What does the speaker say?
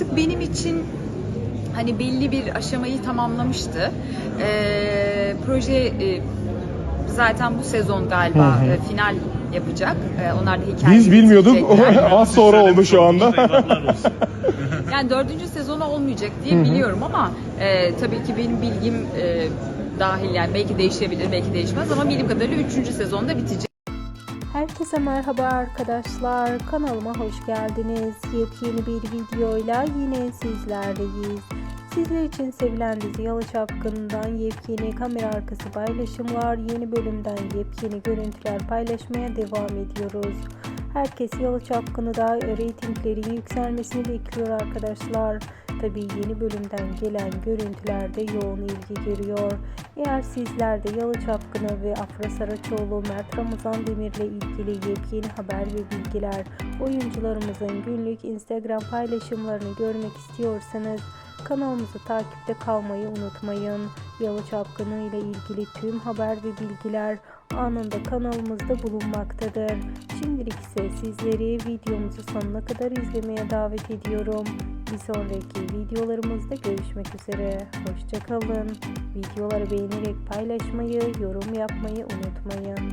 artık benim için hani belli bir aşamayı tamamlamıştı. Ee, proje e, zaten bu sezon galiba Hı hı. e, final yapacak. Ee, onlar da hikaye Biz bilmiyorduk. Az sonra oldu şu anda. Yani dördüncü sezonu olmayacak diye Hı hı. biliyorum ama e, tabii ki benim bilgim e, dahil yani belki değişebilir belki değişmez ama bildiğim kadarıyla üçüncü sezonda bitecek. Herkese merhaba arkadaşlar. Kanalıma hoş geldiniz. Yepyeni bir videoyla yine sizlerleyiz. Sizler için sevilen dizi Yalı Çapkın'dan yepyeni kamera arkası paylaşımlar, yeni bölümden yepyeni görüntüler paylaşmaya devam ediyoruz. Herkes Yalı Çapkın'ı da reytinglerin yükselmesini bekliyor arkadaşlar. Tabii yeni bölümden gelen görüntülerde yoğun ilgi görüyor. Eğer sizler de Yalı Çapkını ve Afra Saraçoğlu, Mert Ramazan Demir'le ilgili yepyeni haber ve bilgiler, oyuncularımızın günlük Instagram paylaşımlarını görmek istiyorsanız kanalımızı takipte kalmayı unutmayın. Yalı Çapkını ile ilgili tüm haber ve bilgiler anında kanalımızda bulunmaktadır. Şimdilik ise sizleri videomuzu sonuna kadar izlemeye davet ediyorum. Bir sonraki videolarımızda görüşmek üzere. Hoşçakalın. Videoları beğenerek paylaşmayı, yorum yapmayı unutmayın.